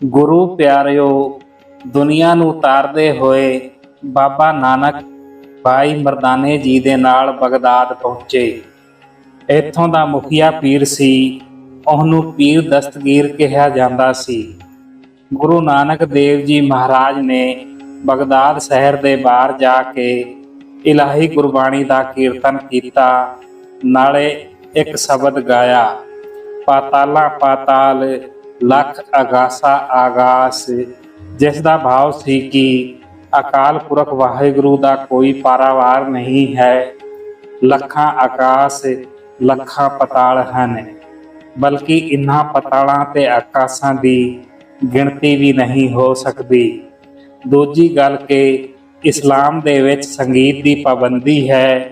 ਗੁਰੂ ਪਿਆਰਿਓ, ਦੁਨੀਆ ਨੂੰ ਉਤਾਰਦੇ ਹੋਏ ਬਾਬਾ ਨਾਨਕ ਭਾਈ ਮਰਦਾਨੇ ਜੀ ਦੇ ਨਾਲ ਬਗਦਾਦ ਪਹੁੰਚੇ। ਇੱਥੋਂ ਦਾ ਮੁਖੀਆ ਪੀਰ ਸੀ, ਉਹਨੂੰ ਪੀਰ ਦਸਤਗੀਰ ਕਿਹਾ ਜਾਂਦਾ ਸੀ। ਗੁਰੂ ਨਾਨਕ ਦੇਵ ਜੀ ਮਹਾਰਾਜ ਨੇ ਬਗਦਾਦ ਸ਼ਹਿਰ ਦੇ ਬਾਹਰ ਜਾ ਕੇ ਇਲਾਹੀ ਗੁਰਬਾਣੀ ਦਾ ਕੀਰਤਨ ਕੀਤਾ, ਨਾਲੇ ਇੱਕ ਸ਼ਬਦ ਗਾਇਆ, ਪਾਤਾਲਾ, ਪਾਤਾਲ ਲੱਖ ਆਗਾਸਾ ਆਗਾਸ, ਜਿਸ ਦਾ ਭਾਵ ਸੀ ਕਿ ਅਕਾਲ ਪੁਰਖ ਵਾਹਿਗੁਰੂ ਦਾ ਕੋਈ ਪਾਰਾਵਾਰ ਨਹੀਂ ਹੈ। ਲੱਖਾਂ ਆਕਾਸ਼ ਲੱਖਾਂ ਪਤਾਲ ਹਨ, ਬਲਕਿ ਇਨ੍ਹਾਂ ਪਤਾਲਾਂ ਤੇ ਆਕਾਸ਼ਾਂ ਦੀ ਗਿਣਤੀ ਵੀ ਨਹੀਂ ਹੋ ਸਕਦੀ। ਦੂਜੀ ਗੱਲ ਕਿ ਇਸਲਾਮ ਦੇ ਵਿੱਚ ਸੰਗੀਤ ਦੀ ਪਾਬੰਦੀ ਹੈ,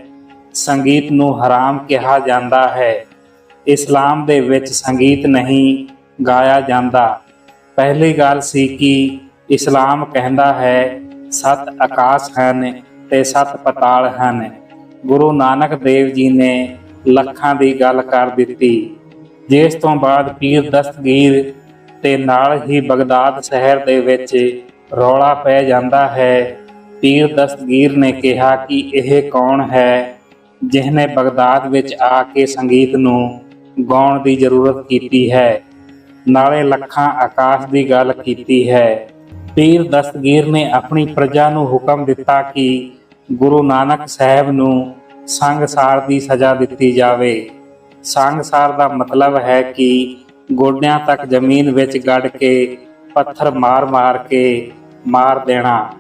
ਸੰਗੀਤ ਨੂੰ ਹਰਾਮ ਕਿਹਾ ਜਾਂਦਾ ਹੈ। ਇਸਲਾਮ ਦੇ ਵਿੱਚ ਸੰਗੀਤ ਨਹੀਂ ਗਾਇਆ ਜਾਂਦਾ। ਪਹਿਲੀ ਗੱਲ ਸੀ ਕਿ ਇਸਲਾਮ ਕਹਿੰਦਾ ਹੈ, ਸੱਤ ਆਕਾਸ਼ ਹਨ ਤੇ ਸੱਤ ਪਤਾਲ ਹਨ। ਗੁਰੂ ਨਾਨਕ ਦੇਵ ਜੀ ਨੇ ਲੱਖਾਂ ਦੀ ਗੱਲ ਕਰ ਦਿੱਤੀ। ਜਿਸ ਤੋਂ ਬਾਅਦ ਪੀਰ ਦਸਤਗੀਰ ਤੇ ਨਾਲ ਹੀ ਬਗਦਾਦ ਸ਼ਹਿਰ ਦੇ ਵਿੱਚ ਰੌਲਾ ਪੈ ਜਾਂਦਾ ਹੈ। ਪੀਰ ਦਸਤਗੀਰ ਨੇ ਕਿਹਾ ਕਿ ਇਹ ਕੌਣ ਹੈ ਜਿਸਨੇ ਬਗਦਾਦ ਵਿੱਚ ਆ ਕੇ ਸੰਗੀਤ ਨੂੰ ਗਾਉਣ ਦੀ ਜ਼ਰੂਰਤ ਕੀਤੀ ਹੈ? ਨਾਲੇ ਲੱਖਾਂ ਆਕਾਸ਼ ਦੀ ਗੱਲ ਕੀਤੀ ਹੈ। ਪੀਰ ਦਸਤਗੀਰ ਨੇ ਆਪਣੀ ਪ੍ਰਜਾ ਨੂੰ ਹੁਕਮ ਦਿੱਤਾ ਕਿ ਗੁਰੂ ਨਾਨਕ ਸਾਹਿਬ ਨੂੰ ਸੰਗਸਾਰ ਦੀ ਸਜ਼ਾ ਦਿੱਤੀ ਜਾਵੇ। ਸੰਗਸਾਰ ਦਾ ਮਤਲਬ ਹੈ ਕਿ ਗੋਡਿਆਂ ਤੱਕ ਜ਼ਮੀਨ ਵਿੱਚ ਗੱਡ ਕੇ ਪੱਥਰ ਮਾਰ-ਮਾਰ ਕੇ ਮਾਰ ਦੇਣਾ।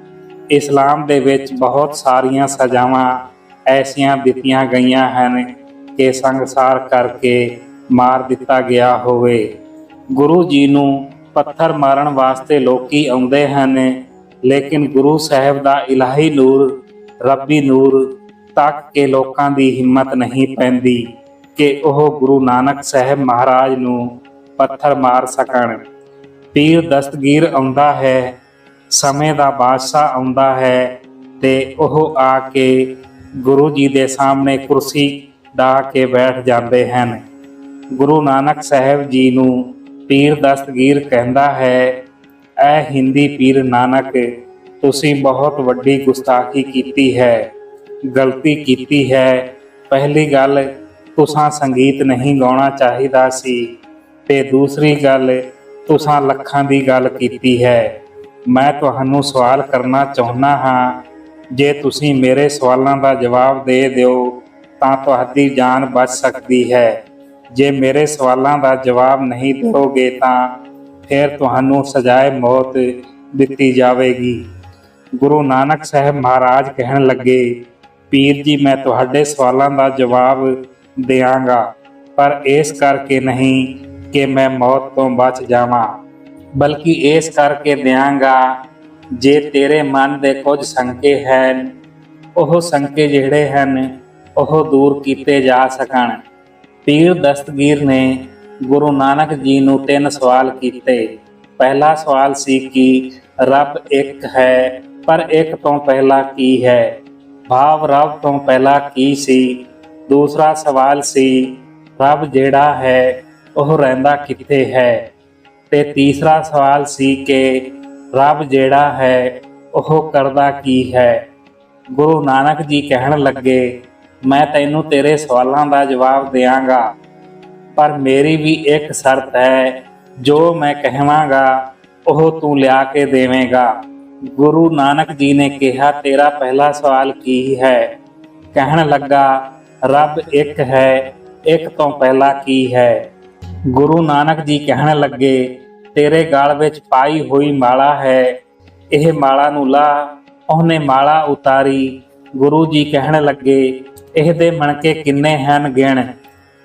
ਇਸਲਾਮ ਦੇ ਵਿੱਚ ਬਹੁਤ ਸਾਰੀਆਂ ਸਜ਼ਾਵਾਂ ਐਸੀਆਂ ਦਿੱਤੀਆਂ ਗਈਆਂ ਹਨ ਕਿ ਸੰਗਸਾਰ ਕਰਕੇ ਮਾਰ ਦਿੱਤਾ ਗਿਆ ਹੋਵੇ। ਗੁਰੂ ਜੀ ਨੂੰ ਪੱਥਰ ਮਾਰਨ ਵਾਸਤੇ ਲੋਕੀ ਆਉਂਦੇ ਹਨ, ਲੇਕਿਨ ਗੁਰੂ ਸਾਹਿਬ ਦਾ ਇਲਾਹੀ ਨੂਰ, ਰੱਬੀ ਨੂਰ ਤੱਕ ਕੇ ਲੋਕਾਂ ਦੀ ਹਿੰਮਤ ਨਹੀਂ ਪੈਂਦੀ ਕਿ ਉਹ ਗੁਰੂ ਨਾਨਕ ਸਾਹਿਬ ਮਹਾਰਾਜ ਨੂੰ ਪੱਥਰ ਮਾਰ ਸਕਣ। ਪੀਰ ਦਸਤਗੀਰ ਆਉਂਦਾ ਹੈ, ਸਮੇਂ ਦਾ ਬਾਦਸ਼ਾਹ ਆਉਂਦਾ ਹੈ ਤੇ ਉਹ ਆ ਕੇ ਗੁਰੂ ਜੀ ਦੇ ਸਾਹਮਣੇ ਕੁਰਸੀ ਢਾ ਕੇ ਬੈਠ ਜਾਂਦੇ ਹਨ। ਗੁਰੂ ਨਾਨਕ ਸਾਹਿਬ ਜੀ ਨੂੰ ਪੀਰ ਦਸਤਗੀਰ ਕਹਿੰਦਾ ਹੈ, ਐ ਹਿੰਦੀ ਪੀਰ ਨਾਨਕ, ਤੁਸੀਂ ਬਹੁਤ ਵੱਡੀ ਗੁਸਤਾਖੀ ਕੀਤੀ ਹੈ, ਗਲਤੀ ਕੀਤੀ ਹੈ। ਪਹਿਲੀ ਗੱਲ, ਤੁਸਾਂ ਸੰਗੀਤ ਨਹੀਂ ਗਾਉਣਾ ਚਾਹੀਦਾ ਸੀ ਤੇ ਦੂਸਰੀ ਗੱਲ, ਤੁਸਾਂ ਲੱਖਾਂ ਦੀ ਗੱਲ ਕੀਤੀ ਹੈ। ਮੈਂ ਤੁਹਾਨੂੰ ਸਵਾਲ ਕਰਨਾ ਚਾਹੁੰਦਾ ਹਾਂ, ਜੇ ਤੁਸੀਂ ਮੇਰੇ ਸਵਾਲਾਂ ਦਾ ਜਵਾਬ ਦੇ ਦਿਓ, ਤਾਂ ਤੁਹਾਡੀ ਜਾਨ ਬਚ ਸਕਦੀ ਹੈ। ਜੇ ਮੇਰੇ ਸਵਾਲਾਂ ਦਾ ਜਵਾਬ ਨਹੀਂ ਦਿਓਗੇ ਤਾਂ ਫਿਰ ਤੁਹਾਨੂੰ ਸਜ਼ਾਏ ਮੌਤ ਦਿੱਤੀ ਜਾਵੇਗੀ। ਗੁਰੂ ਨਾਨਕ ਸਾਹਿਬ ਮਹਾਰਾਜ ਕਹਿਣ ਲੱਗੇ ਪੀਰ ਜੀ ਮੈਂ ਤੁਹਾਡੇ ਸਵਾਲਾਂ ਦਾ ਜਵਾਬ ਦਿਆਂਗਾ ਪਰ ਇਸ ਕਰਕੇ ਨਹੀਂ ਕਿ ਮੈਂ ਮੌਤ ਤੋਂ ਬਚ ਜਾਵਾਂ ਬਲਕਿ ਇਸ ਕਰਕੇ ਦਿਆਂਗਾ ਜੇ ਤੇਰੇ ਮਨ ਦੇ ਕੁਝ ਸੰਕੇ ਹਨ ਉਹ ਸੰਕੇ ਜਿਹੜੇ ਹਨ ਉਹ ਦੂਰ ਕੀਤੇ ਜਾ ਸਕਣ। ਪੀਰ ਦਸਤਗੀਰ ਨੇ ਗੁਰੂ ਨਾਨਕ ਜੀ ਨੂੰ ਤਿੰਨ ਸਵਾਲ ਕੀਤੇ। ਪਹਿਲਾ ਸਵਾਲ ਸੀ ਕਿ ਰੱਬ ਇੱਕ ਹੈ, ਪਰ ਇੱਕ ਤੋਂ ਪਹਿਲਾਂ ਕੀ ਹੈ? ਭਾਵ ਰੱਬ ਤੋਂ ਪਹਿਲਾਂ ਕੀ ਸੀ? ਦੂਸਰਾ ਸਵਾਲ ਸੀ, ਰੱਬ ਜਿਹੜਾ ਹੈ, ਉਹ ਰਹਿੰਦਾ ਕਿੱਥੇ ਹੈ? ਤੇ ਤੀਸਰਾ ਸਵਾਲ ਸੀ ਕਿ ਰੱਬ ਜਿਹੜਾ ਹੈ, ਉਹ ਕਰਦਾ ਕੀ ਹੈ? ਗੁਰੂ ਨਾਨਕ ਜੀ ਕਹਿਣ ਲੱਗੇ ਮੈਂ ਤੈਨੂੰ ਤੇਰੇ ਸਵਾਲਾਂ ਦਾ ਜਵਾਬ ਦਿਆਂਗਾ, ਪਰ ਮੇਰੀ ਵੀ ਇੱਕ ਸ਼ਰਤ ਹੈ, ਜੋ ਮੈਂ ਕਹਾਂਗਾ, ਉਹ ਤੂੰ ਲਿਆ ਕੇ ਦੇਵੇਂਗਾ। ਗੁਰੂ ਨਾਨਕ ਜੀ ਨੇ ਕਿਹਾ, ਤੇਰਾ ਪਹਿਲਾ ਸਵਾਲ ਕੀ ਹੈ? ਕਹਿਣ ਲੱਗਾ, ਰੱਬ ਇੱਕ ਹੈ, ਇੱਕ ਤੋਂ ਪਹਿਲਾ ਕੀ ਹੈ? ਗੁਰੂ ਨਾਨਕ ਜੀ ਕਹਿਣ ਲੱਗੇ, ਤੇਰੇ ਗਲ ਵਿੱਚ ਪਾਈ ਹੋਈ ਮਾਲਾ ਹੈ, ਇਹ ਮਾਲਾ ਨੂੰ ਲਾ, ਉਹਨੇ ਮਾਲਾ ਉਤਾਰੀ। ਗੁਰੂ ਜੀ ਕਹਿਣ ਲੱਗੇ ਇਹਦੇ ਮਣਕੇ ਕਿੰਨੇ ਹਨ ਗਿਣ।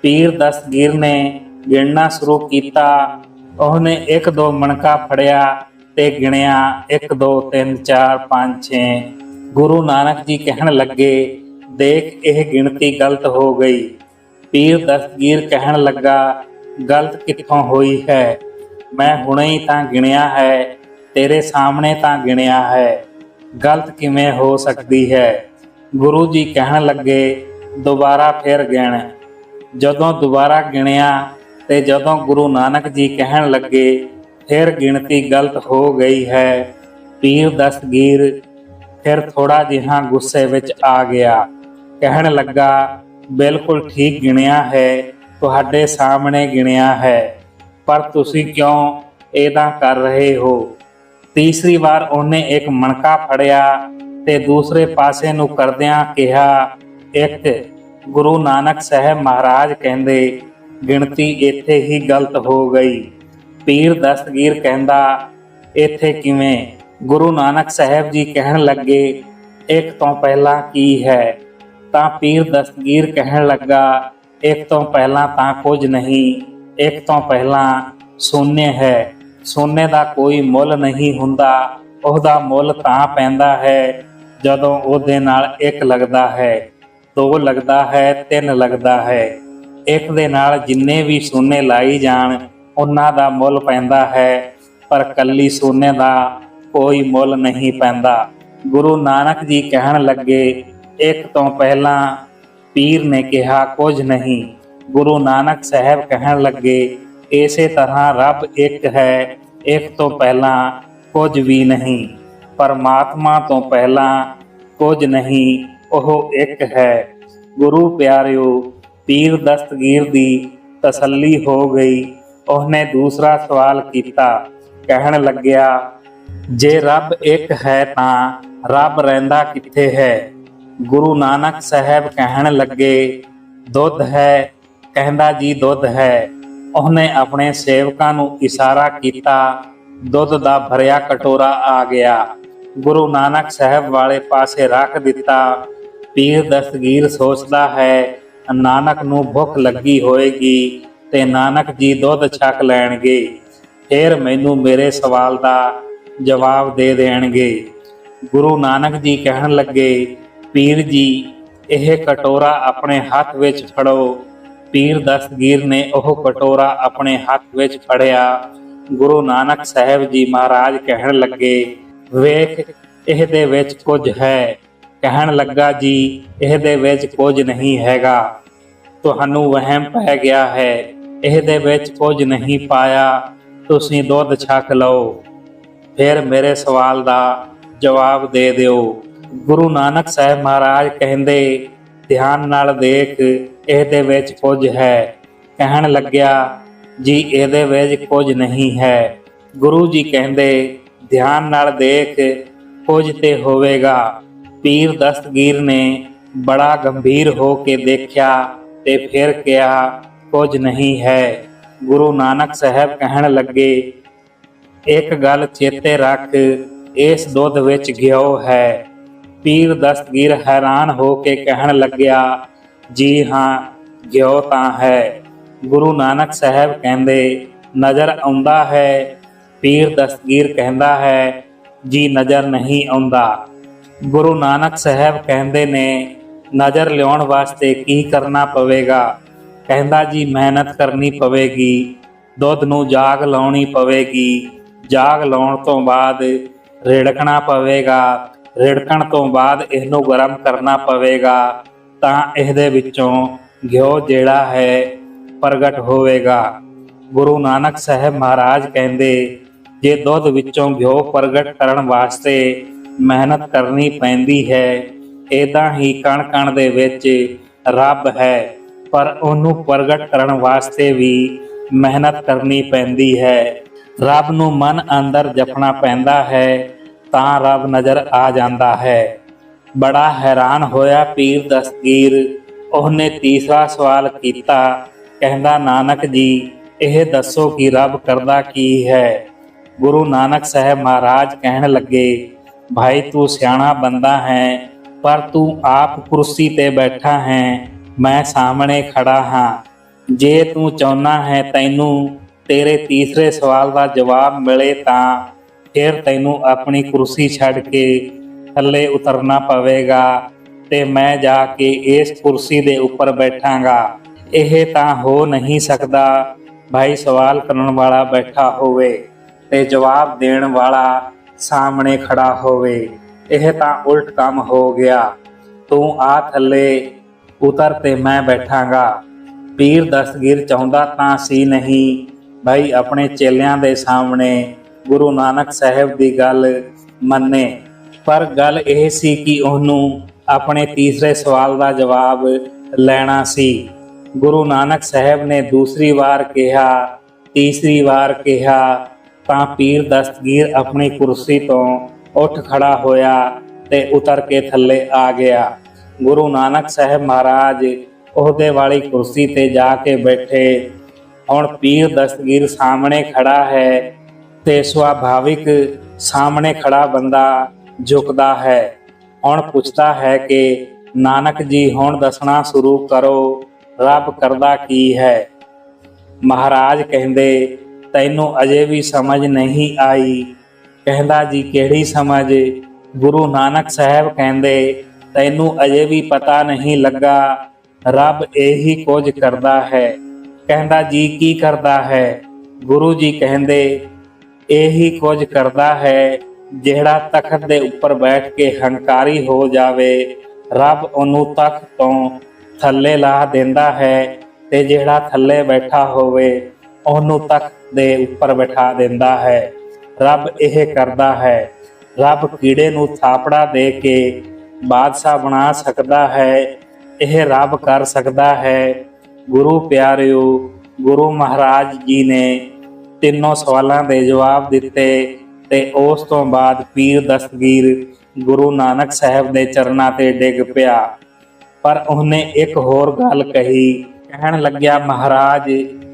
ਪੀਰ ਦਸਗੀਰ ਨੇ ਗਿਣਨਾ ਸ਼ੁਰੂ ਕੀਤਾ। ਉਹਨੇ ਇੱਕ ਦੋ ਮਣਕਾ ਫੜਿਆ ਤੇ ਗਿਣਿਆ 1 2 3 4 5 6 ਗੁਰੂ ਨਾਨਕ ਜੀ ਕਹਿਣ ਲੱਗੇ, ਦੇਖ, ਇਹ ਗਿਣਤੀ ਗਲਤ ਹੋ ਗਈ। ਪੀਰ ਦਸਗੀਰ ਕਹਿਣ ਲੱਗਾ, ਗਲਤ ਕਿੱਥੋਂ ਹੋਈ ਹੈ? ਮੈਂ ਹੁਣੇ ਹੀ ਤਾਂ ਗਿਣਿਆ ਹੈ, ਤੇਰੇ ਸਾਹਮਣੇ ਤਾਂ ਗਿਣਿਆ ਹੈ। ਗਲਤ ਕਿਵੇਂ ਹੋ ਸਕਦੀ ਹੈ? ਗੁਰੂ ਜੀ ਕਹਿਣ ਲੱਗੇ, ਦੁਬਾਰਾ ਫਿਰ ਗਿਣ। ਜਦੋਂ ਦੁਬਾਰਾ ਗਿਣਿਆ ਤੇ ਜਦੋਂ ਗੁਰੂ ਨਾਨਕ ਜੀ ਕਹਿਣ ਲੱਗੇ, ਫਿਰ ਗਿਣਤੀ ਗਲਤ ਹੋ ਗਈ ਹੈ। ਪੀਰ ਦਸਗੀਰ ਫਿਰ ਥੋੜਾ ਜਿਹਾ ਗੁੱਸੇ ਵਿੱਚ ਆ ਗਿਆ। ਕਹਿਣ ਲੱਗਾ, ਬਿਲਕੁਲ ਠੀਕ ਗਿਣਿਆ ਹੈ, ਤੁਹਾਡੇ ਸਾਹਮਣੇ ਗਿਣਿਆ ਹੈ, ਪਰ ਤੁਸੀਂ ਕਿਉਂ ਇਹਦਾ ਕਰ ਰਹੇ ਹੋ? ਤੀਸਰੀ ਵਾਰ ਉਹਨੇ ਇੱਕ ਮਣਕਾ ਫੜਿਆ ਤੇ ਦੂਸਰੇ ਪਾਸੇ ਨੂੰ ਕਰਦਿਆਂ ਕਿਹਾ, ਇੱਕ ਗੁਰੂ ਨਾਨਕ ਸਾਹਿਬ ਮਹਾਰਾਜ ਕਹਿੰਦੇ, ਗਿਣਤੀ ਇੱਥੇ ਹੀ ਗਲਤ ਹੋ ਗਈ। ਪੀਰ ਦਸਤਗੀਰ ਕਹਿੰਦਾ, ਇੱਥੇ ਕਿਵੇਂ? ਗੁਰੂ ਨਾਨਕ ਸਾਹਿਬ ਜੀ ਕਹਿਣ ਲੱਗੇ, ਇੱਕ ਤੋਂ ਪਹਿਲਾਂ ਕੀ ਹੈ? ਤਾਂ ਪੀਰ ਦਸਤਗੀਰ ਕਹਿਣ ਲੱਗਾ, ਇੱਕ ਤੋਂ ਪਹਿਲਾਂ ਤਾਂ ਕੁਝ ਨਹੀਂ, ਇੱਕ ਤੋਂ ਪਹਿਲਾਂ ਸੋਨੇ ਹੈ। ਸੋਨੇ ਦਾ ਕੋਈ ਮੁੱਲ ਨਹੀਂ ਹੁੰਦਾ, ਉਹਦਾ ਮੁੱਲ ਤਾਂ ਪੈਂਦਾ ਹੈ। ਜਦੋਂ ਉਹਦੇ ਨਾਲ ਇੱਕ ਲੱਗਦਾ ਹੈ, ਦੋ ਲੱਗਦਾ ਹੈ, ਤਿੰਨ ਲੱਗਦਾ ਹੈ। ਇੱਕ ਦੇ ਨਾਲ ਜਿੰਨੇ ਵੀ ਸੋਨੇ ਲਾਈ ਜਾਣ, ਉਹਨਾਂ ਦਾ ਮੁੱਲ ਪੈਂਦਾ ਹੈ, ਪਰ ਕੱਲੀ ਸੋਨੇ ਦਾ ਕੋਈ ਮੁੱਲ ਨਹੀਂ ਪੈਂਦਾ। ਗੁਰੂ ਨਾਨਕ ਜੀ ਕਹਿਣ ਲੱਗੇ, ਇੱਕ ਤੋਂ ਪਹਿਲਾਂ ਪੀਰ ਨੇ ਕਿਹਾ ਕੁਝ ਨਹੀਂ। ਗੁਰੂ ਨਾਨਕ ਸਾਹਿਬ ਕਹਿਣ ਲੱਗੇ, ਇਸੇ ਤਰ੍ਹਾਂ ਰੱਬ ਇੱਕ ਹੈ, ਇੱਕ ਤੋਂ ਪਹਿਲਾਂ ਕੁਝ ਵੀ ਨਹੀਂ। ਪਰਮਾਤਮਾ ਤੋਂ ਪਹਿਲਾਂ ਕੁਝ ਨਹੀਂ, ਉਹ ਇੱਕ ਹੈ। ਗੁਰੂ ਪਿਆਰਿਓ, ਪੀਰ ਦਸਤਗੀਰ ਦੀ ਤਸੱਲੀ ਹੋ ਗਈ। ਉਹਨੇ ਦੂਸਰਾ ਸਵਾਲ ਕੀਤਾ। ਕਹਿਣ ਲੱਗਿਆ, ਜੇ ਰੱਬ ਇੱਕ ਹੈ ਤਾਂ ਰੱਬ ਰਹਿੰਦਾ ਕਿੱਥੇ ਹੈ? ਗੁਰੂ ਨਾਨਕ ਸਾਹਿਬ ਕਹਿਣ ਲੱਗੇ, ਦੁੱਧ ਹੈ। ਕਹਿੰਦਾ ਜੀ, ਦੁੱਧ ਹੈ। ਉਹਨੇ ਆਪਣੇ ਸੇਵਕਾਂ ਨੂੰ ਇਸ਼ਾਰਾ ਕੀਤਾ। ਦੁੱਧ ਦਾ ਭਰਿਆ ਕਟੋਰਾ ਆ ਗਿਆ। ਗੁਰੂ ਨਾਨਕ ਸਾਹਿਬ ਵਾਲੇ ਪਾਸੇ ਰੱਖ ਦਿੱਤਾ। ਪੀਰ ਦਸਤਗੀਰ ਸੋਚਦਾ ਹੈ, ਨਾਨਕ ਨੂੰ ਭੁੱਖ ਲੱਗੀ ਹੋਏਗੀ ਤੇ ਨਾਨਕ ਜੀ ਦੁੱਧ ਛਕ ਲੈਣਗੇ। ਫਿਰ ਮੈਨੂੰ ਮੇਰੇ ਸਵਾਲ ਦਾ ਜਵਾਬ ਦੇ ਦੇਣਗੇ। ਗੁਰੂ ਨਾਨਕ ਜੀ ਕਹਿਣ ਲੱਗੇ, ਪੀਰ ਜੀ, ਇਹ ਕਟੋਰਾ ਆਪਣੇ ਹੱਥ ਵਿੱਚ ਫੜੋ। ਪੀਰ ਦਸਤਗੀਰ ਨੇ ਉਹ ਕਟੋਰਾ ਆਪਣੇ ਹੱਥ ਵਿੱਚ ਫੜਿਆ। ਗੁਰੂ ਨਾਨਕ ਸਾਹਿਬ ਜੀ ਮਹਾਰਾਜ ਕਹਿਣ ਲੱਗੇ ਵੇਖ ਇਹਦੇ ਵਿੱਚ ਕੁਝ ਹੈ। ਕਹਿਣ ਲੱਗਾ, ਜੀ ਇਹਦੇ ਵਿੱਚ ਕੁਝ ਨਹੀਂ ਹੈਗਾ। ਤੁਹਾਨੂੰ ਵਹਿਮ ਪੈ ਗਿਆ ਹੈ। ਇਹਦੇ ਵਿੱਚ ਕੁਝ ਨਹੀਂ ਪਾਇਆ। ਤੁਸੀਂ ਦੁੱਧ ਛਕ ਲਓ। ਫਿਰ ਮੇਰੇ ਸਵਾਲ ਦਾ ਜਵਾਬ ਦੇ ਦਿਓ। ਗੁਰੂ ਨਾਨਕ ਸਾਹਿਬ ਮਹਾਰਾਜ ਕਹਿੰਦੇ, ਧਿਆਨ ਨਾਲ ਦੇਖ ਇਹਦੇ ਵਿੱਚ ਕੁਝ ਹੈ। ਕਹਿਣ ਲੱਗਿਆ, ਜੀ, ਇਹਦੇ ਵਿੱਚ ਕੁਝ ਨਹੀਂ ਹੈ। ਗੁਰੂ ਜੀ ਕਹਿੰਦੇ ਧਿਆਨ ਨਾਲ ਦੇਖ ਕੁਝ ਤੇ ਹੋਵੇਗਾ। ਪੀਰ ਦਸਤਗੀਰ ਨੇ ਬੜਾ ਗੰਭੀਰ ਹੋ ਕੇ ਦੇਖਿਆ ਤੇ ਫਿਰ ਕਿਹਾ, ਕੁਝ ਨਹੀਂ ਹੈ। ਗੁਰੂ ਨਾਨਕ ਸਾਹਿਬ ਕਹਿਣ ਲੱਗੇ, ਇੱਕ ਗੱਲ ਚੇਤੇ ਰੱਖ, ਇਸ ਦੁੱਧ ਵਿੱਚ ਘਿਓ ਹੈ। ਪੀਰ ਦਸਤਗੀਰ ਹੈਰਾਨ ਹੋ ਕੇ ਕਹਿਣ ਲੱਗਿਆ, ਜੀ ਹਾਂ, ਘਿਓ ਤਾਂ ਹੈ। ਗੁਰੂ ਨਾਨਕ ਸਾਹਿਬ ਕਹਿੰਦੇ, ਨਜ਼ਰ ਆਉਂਦਾ ਹੈ ਪੀਰ ਦਸਗੀਰ ਕਹਿੰਦਾ ਹੈ, ਜੀ ਨਜ਼ਰ ਨਹੀਂ ਆਉਂਦਾ। ਗੁਰੂ ਨਾਨਕ ਸਾਹਿਬ ਕਹਿੰਦੇ ਨੇ, ਨਜ਼ਰ ਲਿਆਉਣ ਵਾਸਤੇ ਕੀ ਕਰਨਾ ਪਵੇਗਾ? ਕਹਿੰਦਾ, ਜੀ ਮਿਹਨਤ ਕਰਨੀ ਪਵੇਗੀ, ਦੁੱਧ ਨੂੰ ਜਾਗ ਲਾਉਣੀ ਪਵੇਗੀ। ਜਾਗ ਲਾਉਣ ਤੋਂ ਬਾਅਦ ਰੇੜਕਣਾ ਪਵੇਗਾ, ਰੇੜਕਣ ਤੋਂ ਬਾਅਦ ਇਹਨੂੰ ਗਰਮ ਕਰਨਾ ਪਵੇਗਾ, ਤਾਂ ਇਹਦੇ ਵਿੱਚੋਂ ਘਿਓ ਜਿਹੜਾ ਹੈ ਪ੍ਰਗਟ ਹੋਵੇਗਾ। ਗੁਰੂ ਨਾਨਕ ਸਾਹਿਬ ਮਹਾਰਾਜ ਕਹਿੰਦੇ ਜੇ ਦੁੱਧ ਵਿੱਚੋਂ ਘਿਓ ਪ੍ਰਗਟ ਕਰਨ ਵਾਸਤੇ ਮਿਹਨਤ ਕਰਨੀ ਪੈਂਦੀ ਹੈ ਇਦਾਂ ਹੀ ਕਣ ਕਣ ਦੇ ਵਿੱਚ ਰੱਬ ਹੈ, ਪਰ ਉਹਨੂੰ ਪ੍ਰਗਟ ਕਰਨ ਵਾਸਤੇ ਵੀ ਮਿਹਨਤ ਕਰਨੀ ਪੈਂਦੀ ਹੈ। ਰੱਬ ਨੂੰ ਮਨ ਅੰਦਰ ਜਪਣਾ ਪੈਂਦਾ ਹੈ, ਤਾਂ ਰੱਬ ਨਜ਼ਰ ਆ ਜਾਂਦਾ ਹੈ। ਬੜਾ ਹੈਰਾਨ ਹੋਇਆ ਪੀਰ ਦਸਗੀਰ ਉਹਨੇ ਤੀਸਰਾ ਸਵਾਲ ਕੀਤਾ, ਕਹਿੰਦਾ, ਨਾਨਕ ਜੀ, ਇਹ ਦੱਸੋ ਕਿ ਰੱਬ ਕਰਦਾ ਕੀ ਹੈ? ਗੁਰੂ ਨਾਨਕ ਸਾਹਿਬ ਮਹਾਰਾਜ ਕਹਿਣ ਲੱਗੇ, ਭਾਈ ਤੂੰ ਸਿਆਣਾ ਬੰਦਾ ਹੈ, ਪਰ ਤੂੰ ਆਪ ਕੁਰਸੀ ਤੇ ਬੈਠਾ ਹੈ, ਮੈਂ ਸਾਹਮਣੇ ਖੜਾ ਹਾਂ। ਜੇ ਤੂੰ ਚਾਹੁੰਦਾ ਹੈ ਤੈਨੂੰ ਤੇਰੇ ਤੀਸਰੇ ਸਵਾਲ ਦਾ ਜਵਾਬ ਮਿਲੇ ਤਾਂ ਫਿਰ ਤੈਨੂੰ ਆਪਣੀ ਕੁਰਸੀ ਛੱਡ ਕੇ ਥੱਲੇ ਉਤਰਨਾ ਪਵੇਗਾ ਤੇ ਮੈਂ ਜਾ ਕੇ ਇਸ ਕੁਰਸੀ ਦੇ ਉੱਪਰ ਬੈਠਾਂਗਾ। ਇਹ ਤਾਂ ਹੋ ਨਹੀਂ ਸਕਦਾ ਭਾਈ ਸਵਾਲ ਕਰਨ ਵਾਲਾ ਬੈਠਾ ਹੋਵੇ। ਤੇ ਜਵਾਬ ਦੇਣ ਵਾਲਾ ਸਾਹਮਣੇ ਖੜਾ ਹੋਵੇ। ਇਹ ਤਾਂ ਉਲਟ ਕੰਮ ਹੋ ਗਿਆ। ਤੂੰ ਆ ਥੱਲੇ ਉਤਰ ਤੇ ਮੈਂ ਬੈਠਾਂਗਾ। ਪੀਰ ਦਸਗੀਰ ਚਾਹੁੰਦਾ ਤਾਂ ਸੀ ਨਹੀਂ, ਭਾਈ, ਆਪਣੇ ਚੇਲਿਆਂ ਦੇ ਸਾਹਮਣੇ ਗੁਰੂ ਨਾਨਕ ਸਾਹਿਬ ਦੀ ਗੱਲ ਮੰਨੇ। ਪਰ ਗੱਲ ਇਹ ਸੀ ਕਿ ਉਹਨੂੰ ਆਪਣੇ ਤੀਸਰੇ ਸਵਾਲ ਦਾ ਜਵਾਬ ਲੈਣਾ ਸੀ। ਗੁਰੂ ਨਾਨਕ ਸਾਹਿਬ ਨੇ ਦੂਸਰੀ ਵਾਰ ਕਿਹਾ, ਤੀਸਰੀ ਵਾਰ ਕਿਹਾ ਤਾਂ ਪੀਰ ਦਸਤਗੀਰ ਆਪਣੀ ਕੁਰਸੀ ਤੋਂ ਉੱਠ ਖੜਾ ਹੋਇਆ ਤੇ ਉਤਰ ਕੇ ਥੱਲੇ ਆ ਗਿਆ। ਗੁਰੂ ਨਾਨਕ ਸਾਹਿਬ ਮਹਾਰਾਜ ਉਹਦੇ ਵਾਲੀ ਕੁਰਸੀ ਤੇ ਜਾ ਕੇ ਬੈਠੇ। ਹੁਣ ਪੀਰ ਦਸਤਗੀਰ ਸਾਹਮਣੇ ਖੜਾ ਹੈ ਤੇ ਸੁਭਾਵਿਕ ਸਾਹਮਣੇ ਖੜਾ ਬੰਦਾ ਝੁਕਦਾ ਹੈ। ਹੁਣ ਪੁੱਛਦਾ ਹੈ ਕਿ, ਨਾਨਕ ਜੀ, ਹੁਣ ਦੱਸਣਾ ਸ਼ੁਰੂ ਕਰੋ, ਰੱਬ ਕਰਦਾ ਕੀ ਹੈ? ਮਹਾਰਾਜ ਕਹਿੰਦੇ ਤੈਨੂੰ ਅਜੇ ਵੀ ਸਮਝ ਨਹੀਂ ਆਈ। ਕਹਿੰਦਾ ਜੀ, ਕਿਹੜੀ ਸਮਝ? ਗੁਰੂ ਨਾਨਕ ਸਾਹਿਬ ਕਹਿੰਦੇ, ਤੈਨੂੰ ਅਜੇ ਵੀ ਪਤਾ ਨਹੀਂ ਲੱਗਾ, ਰੱਬ ਇਹੀ ਕੁਝ ਕਰਦਾ ਹੈ। ਕਹਿੰਦਾ ਜੀ, ਕੀ ਕਰਦਾ ਹੈ? ਗੁਰੂ ਜੀ ਕਹਿੰਦੇ, ਇਹੀ ਕੁਝ ਕਰਦਾ ਹੈ, ਜਿਹੜਾ ਤਖਤ ਦੇ ਉੱਪਰ ਬੈਠ ਕੇ ਹੰਕਾਰੀ ਹੋ ਜਾਵੇ, ਰੱਬ ਉਹਨੂੰ ਤਖਤ ਤੋਂ ਥੱਲੇ ਲਾ ਦਿੰਦਾ ਹੈ ਤੇ ਜਿਹੜਾ ਥੱਲੇ ਬੈਠਾ ਹੋਵੇ ਉਹਨੂੰ ਤਖਤ ਦੇ ਉੱਪਰ ਬਿਠਾ ਦਿੰਦਾ ਹੈ। ਰੱਬ ਇਹ ਕਰਦਾ ਹੈ। ਰੱਬ ਕੀੜੇ ਨੂੰ ਥਾਪੜਾ ਦੇ ਕੇ ਬਾਦਸ਼ਾਹ ਬਣਾ ਸਕਦਾ ਹੈ। ਇਹ ਰੱਬ ਕਰ ਸਕਦਾ ਹੈ। ਗੁਰੂ ਪਿਆਰਿਓ, ਗੁਰੂ ਮਹਾਰਾਜ ਜੀ ਨੇ ਤਿੰਨੋਂ ਸਵਾਲਾਂ ਦੇ ਜਵਾਬ ਦਿੱਤੇ ਤੇ ਉਸ ਤੋਂ ਬਾਅਦ ਪੀਰ ਦਸਤਗੀਰ ਗੁਰੂ ਨਾਨਕ ਸਾਹਿਬ ਦੇ ਚਰਨਾਂ ਤੇ ਡਿੱਗ ਪਿਆ। ਪਰ ਉਹਨੇ ਇੱਕ ਹੋਰ ਗੱਲ ਕਹੀ। ਕਹਿਣ ਲੱਗਿਆ, ਮਹਾਰਾਜ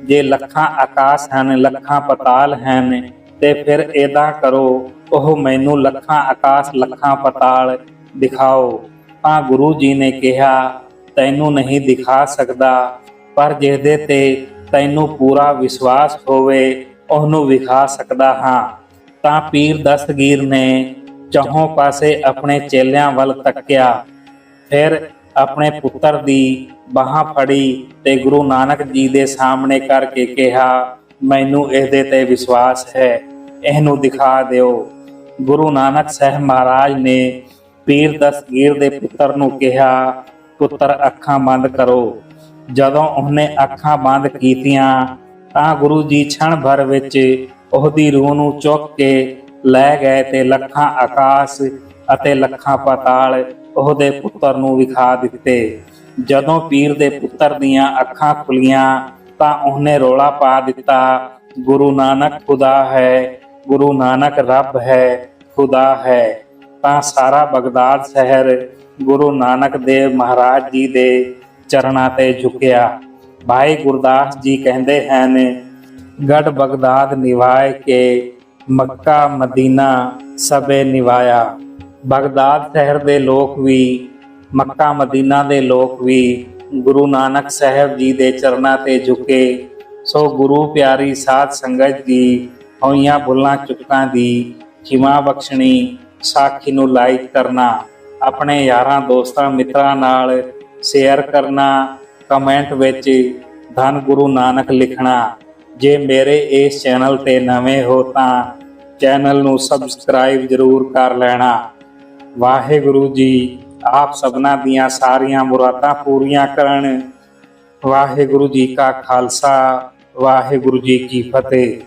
ਜੇ ਲੱਖਾਂ ਆਕਾਸ਼ ਹਨ, ਲੱਖਾਂ ਪਤਾਲ ਹਨ, ਤੇ ਫਿਰ ਏਦਾਂ ਕਰੋ, ਉਹ ਮੈਨੂੰ ਲੱਖਾਂ ਆਕਾਸ਼, ਲੱਖਾਂ ਪਤਾਲ ਦਿਖਾਓ। ਤਾਂ ਗੁਰੂ ਜੀ ਨੇ ਕਿਹਾ, ਤੈਨੂੰ ਨਹੀਂ ਦਿਖਾ ਸਕਦਾ, ਪਰ ਜਿਹਦੇ ਤੇ ਤੈਨੂੰ ਪੂਰਾ ਵਿਸ਼ਵਾਸ ਹੋਵੇ, ਉਹਨੂੰ ਵਿਖਾ ਸਕਦਾ ਹਾਂ। ਤਾਂ ਪੀਰ ਦਸਤਗੀਰ ਨੇ ਚੌਹਾਂ ਪਾਸੇ ਆਪਣੇ ਚੇਲਿਆਂ ਵੱਲ ਤੱਕਿਆ। ਫਿਰ ਆਪਣੇ ਪੁੱਤਰ ਦੀ ਬਾਹਾਂ ਫੜੀ ਤੇ ਗੁਰੂ ਨਾਨਕ ਜੀ ਦੇ ਸਾਹਮਣੇ ਕਰਕੇ ਕਿਹਾ, ਮੈਨੂੰ ਇਹਦੇ ਤੇ ਵਿਸ਼ਵਾਸ ਹੈ, ਇਹਨੂੰ ਦਿਖਾ ਦਿਓ। ਗੁਰੂ ਨਾਨਕ ਸਾਹਿਬ ਮਹਾਰਾਜ ਨੇ ਪੀਰ ਦਸਤਗੀਰ ਦੇ ਪੁੱਤਰ ਨੂੰ ਕਿਹਾ, ਪੁੱਤਰ, ਅੱਖਾਂ ਬੰਦ ਕਰੋ। ਜਦੋਂ ਉਹਨੇ ਅੱਖਾਂ ਬੰਦ ਕੀਤੀਆਂ, ਤਾਂ ਗੁਰੂ ਜੀ ਛਣ ਭਰ ਵਿੱਚ ਉਹਦੀ ਰੂਹ ਨੂੰ ਚੁੱਕ ਕੇ ਲੈ ਗਏ ਤੇ ਲੱਖਾਂ ਆਕਾਸ਼ ਅਤੇ ਲੱਖਾਂ ਪਾਤਾਲ ਉਹਦੇ ਪੁੱਤਰ ਨੂੰ ਵਿਖਾ ਦਿੱਤੇ। ਜਦੋਂ ਪੀਰ ਦੇ ਪੁੱਤਰ ਦੀਆਂ ਅੱਖਾਂ ਖੁੱਲੀਆਂ, ਤਾਂ ਉਹਨੇ ਰੋਲਾ ਪਾ ਦਿੱਤਾ, ਗੁਰੂ ਨਾਨਕ, ਖੁਦਾ ਹੈ, ਗੁਰੂ ਨਾਨਕ ਰੱਬ ਹੈ, ਖੁਦਾ ਹੈ। ਤਾਂ ਸਾਰਾ ਬਗਦਾਦ ਸ਼ਹਿਰ ਗੁਰੂ ਨਾਨਕ ਦੇਵ ਮਹਾਰਾਜ ਜੀ ਦੇ ਚਰਨਾਂ ਤੇ ਝੁਕਿਆ। ਭਾਈ ਗੁਰਦਾਸ ਜੀ ਕਹਿੰਦੇ ਹਨ ਗੜ ਬਗਦਾਦ ਨਿਵਾਏ ਕੇ, ਮੱਕਾ ਮਦੀਨਾ ਸਭੇ ਨਿਵਾਇਆ। ਬਗਦਾਦ ਸ਼ਹਿਰ ਦੇ ਲੋਕ ਵੀ, ਮੱਕਾ ਮਦੀਨਾ ਦੇ ਲੋਕ ਵੀ, ਗੁਰੂ ਨਾਨਕ ਸਾਹਿਬ ਜੀ ਦੇ ਚਰਨਾਂ ਤੇ ਝੁਕੇ, ਸੋ ਗੁਰੂ ਪਿਆਰੀ ਸਾਧ ਸੰਗਤ ਦੀ ਹੋਈਆਂ ਭੁੱਲਾਂ ਚੁੱਕਾਂ ਦੀ ਖਿਮਾ ਬਖਸ਼ਣੀ, ਸਾਖੀ ਨੂੰ ਲਾਈਕ ਕਰਨਾ, ਆਪਣੇ ਯਾਰਾਂ, ਦੋਸਤਾਂ, ਮਿੱਤਰਾਂ ਨਾਲ ਸ਼ੇਅਰ ਕਰਨਾ ਕਮੈਂਟ ਵਿੱਚ ਧੰਨ ਗੁਰੂ ਨਾਨਕ ਲਿਖਣਾ। ਜੇ ਮੇਰੇ ਇਸ ਚੈਨਲ ਤੇ ਨਵੇਂ ਹੋ ਤਾਂ ਚੈਨਲ ਨੂੰ ਸਬਸਕ੍ਰਾਈਬ ਜ਼ਰੂਰ ਕਰ ਲੈਣਾ। ਵਾਹਿਗੁਰੂ ਜੀ, ਆਪ ਸਭਨਾ ਦੀਆਂ ਸਾਰੀਆਂ ਮੁਰਾਦਾਂ ਪੂਰੀਆਂ ਕਰਨ। ਵਾਹਿਗੁਰੂ ਜੀ ਕਾ ਖਾਲਸਾ, ਵਾਹਿਗੁਰੂ ਜੀ ਕੀ ਫਤਿਹ।